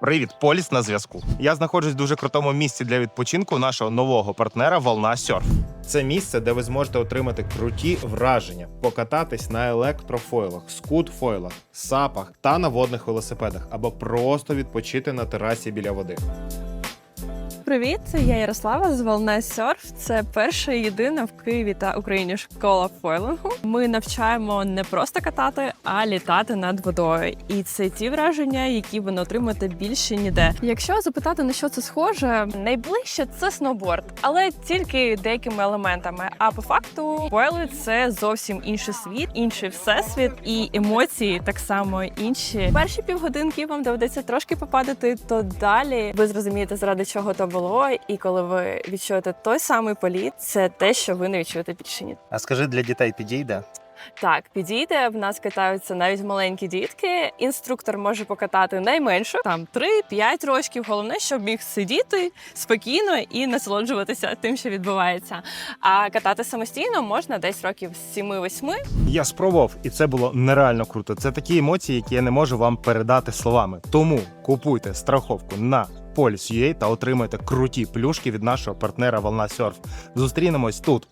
Привіт, Поліс на зв'язку. Я знаходжусь в дуже крутому місці для відпочинку нашого нового партнера Волна Сьорф. Це місце, де ви зможете отримати круті враження, покататись на електрофойлах, скутфойлах, сапах та на водних велосипедах, або просто відпочити на терасі біля води. Привіт, я Ярослава з Волна Серф. Це перша і єдина в Києві та Україні школа фойлингу. Ми навчаємо не просто катати, а літати над водою. І це ті враження, які ви не отримаєте більше ніде. Якщо запитати на що це схоже, найближче це сноуборд, але тільки деякими елементами. А по факту фойли – це зовсім інший світ, інший всесвіт, і емоції так само інші. Перші півгодинки вам доведеться трошки попадати, то далі ви зрозумієте, заради чого то було. І коли ви відчуєте той самий політ, це те, що ви не відчуєте більше ні. А скажи, для дітей підійде? Так, підійде. В нас катаються навіть маленькі дітки. Інструктор може покатати найменше, там 3-5 років. Головне, щоб міг сидіти спокійно і насолоджуватися тим, що відбувається. А катати самостійно можна десь років з 7-8. Я спробував, і це було нереально круто. Це такі емоції, які я не можу вам передати словами. Тому купуйте страховку на Police.ua та отримайте круті плюшки від нашого партнера Волна Серф. Зустрінемось тут.